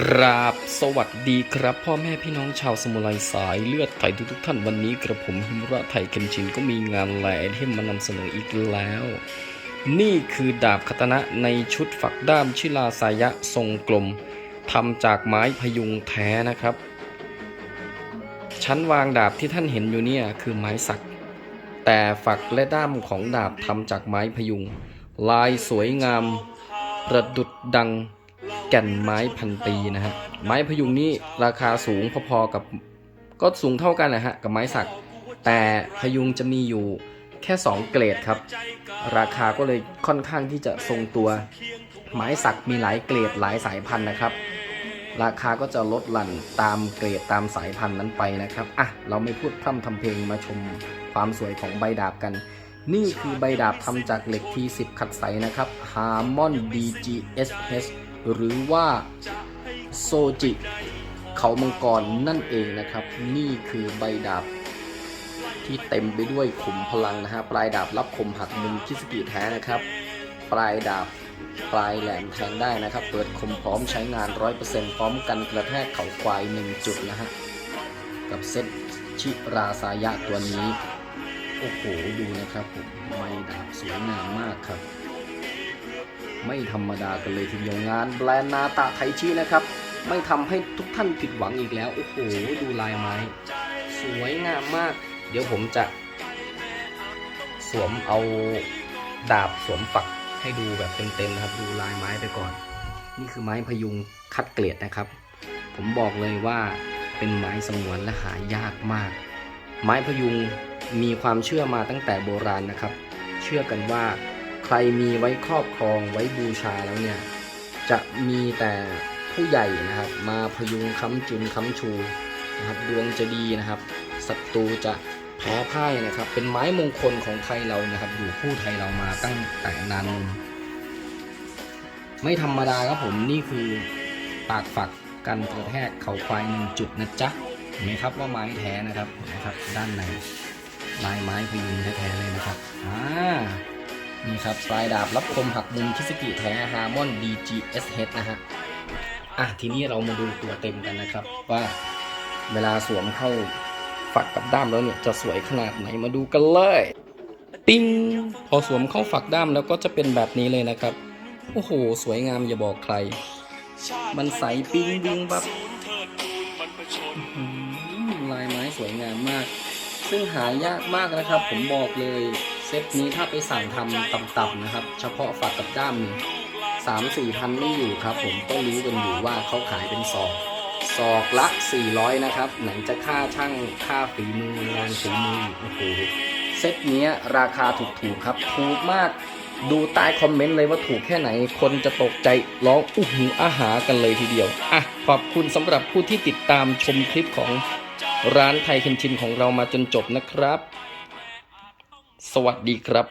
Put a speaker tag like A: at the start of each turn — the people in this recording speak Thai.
A: กราบสวัสดีครับ พ่อแม่พี่น้องชาวสมุไรสายเลือดไทยทุกๆท่านวันนี้กระผมฮิมระไทยเคนชินก็มีงานแหล่ที่มานำเสนออีกแล้ว นี่คือดาบคาตนะในชุดฝักด้ามชิลาสายะทรงกลมทำจากไม้พยุงแท้นะครับ ชั้นวางดาบที่ท่านเห็นอยู่เนี่ยคือไม้สัก แต่ฝักและด้ามของดาบทำจากไม้พยุง ลายสวยงาม ประดุดดัง ก่นไม้พันปีนะฮะไม้พยุงนี่ราคาสูงพอๆกับก็สูงเท่ากันนะฮะกับไม้สัก แต่พยุงจะมีอยู่แค่ 2 เกรดครับ ราคาก็เลยค่อนข้างที่จะทรงตัว ไม้สักมีหลายเกรดหลายสายพันธุ์นะครับ ราคาก็จะลดหลั่นตามเกรดตามสายพันธุ์นั้นไปนะครับอะเราไม่พูดพร่ำทำเพลงมาชมความสวยของใบดาบกัน นี่คือใบดาบทำจากเหล็กที10ขัดใสนะครับ Harmon DGSH หรือว่าโซจิ เขามังกรนั่นเองนะครับ นี่คือใบดาบที่เต็มไปด้วยขุมพลังนะฮะปลายดาบรับคมหักมุมคิสกิแท้นะครับ ปลายดาบปลายแหลมแทงได้นะครับ เปิดคมพร้อมใช้งาน 100%พร้อมกันกระแทกเข่าควาย 1 จุดนะฮะ กับเซตชิราสายะตัวนี้ โอ้โห ดูนะครับผมใบดาบสวยงามมากครับ ไม่ธรรมดากันเลยทีเดียวงานแบรนด์นาตาไทชินะครับ ไม่ทำให้ทุกท่านผิดหวังอีกแล้ว โอ้โห ดูลายไม้ สวยงามมาก เดี๋ยวผมจะ สวมเอาดาบสวมฝักให้ดูแบบเต็มๆนะครับ ดูลายไม้ไปก่อน นี่คือไม้พยุงคัดเกรดนะครับ ผมบอกเลยว่าเป็นไม้สงวนและหายากมาก ไม้พยุงมีความเชื่อมาตั้งแต่โบราณนะครับ เชื่อกันว่า ใครมีไว้ครอบครองไว้บูชาแล้วเนี่ย จะมีแต่ผู้ใหญ่นะครับ มาพยุงค้ำจุนค้ำชูนะครับดวงจะดีนะครับศัตรูจะแพ้พ่ายนะครับ เป็นไม้มงคลของไทยเรานะครับ อยู่คู่ไทยเรามาตั้งแต่นานนมไม่ธรรมดาครับผมนี่คือปากฝักกันกระแทกเข่าควายหนึ่งจุดนะจ๊ะเห็นไหมครับว่าไม้แท้นะครับนะครับ ด้านในลายไม้พยุงแท้ๆเลยนะครับอ่า นี่ครับปลายดาบรับคมหักมุมคิสกิแท้ Harmon DGSH นะฮะ อะทีนี้เรามาดูตัวเต็มกันนะครับ ว่าเวลาสวมเข้าฝักกับด้ามแล้วเนี่ยจะสวยขนาดไหนมาดูกันเลยติ้งพอสวมเข้าฝักด้ามแล้วก็จะเป็นแบบนี้เลยนะครับ โอ้โห สวยงามอย่าบอกใคร มันใสปิ้งบิงบับลายไม้สวยงามมาก ซึ่งหายากมากนะครับ ผมบอกเลย ซตนี้ถ้าไปสั่งทำต่ำๆนะครับ เฉพาะฝักกับด้ามนี่สามสี่พันไม่อยู่ครับ ผมก็รู้กันอยู่ว่าเขาขายเป็นซองซอกละ 400 นะครับ ไหนจะค่าช่างค่าฝีมืองานฝีมือโอ้โหเซตเนี้ยราคาถูกๆครับ ถูกมากดูใต้คอมเมนต์เลยว่าถูกแค่ไหน คนจะตกใจร้องอู้หูอาหากันเลยทีเดียว อะ ขอบคุณสำหรับผู้ที่ติดตามชมคลิปของร้านไทยเคนชินของเรามาจนจบนะครับ สวัสดีครับ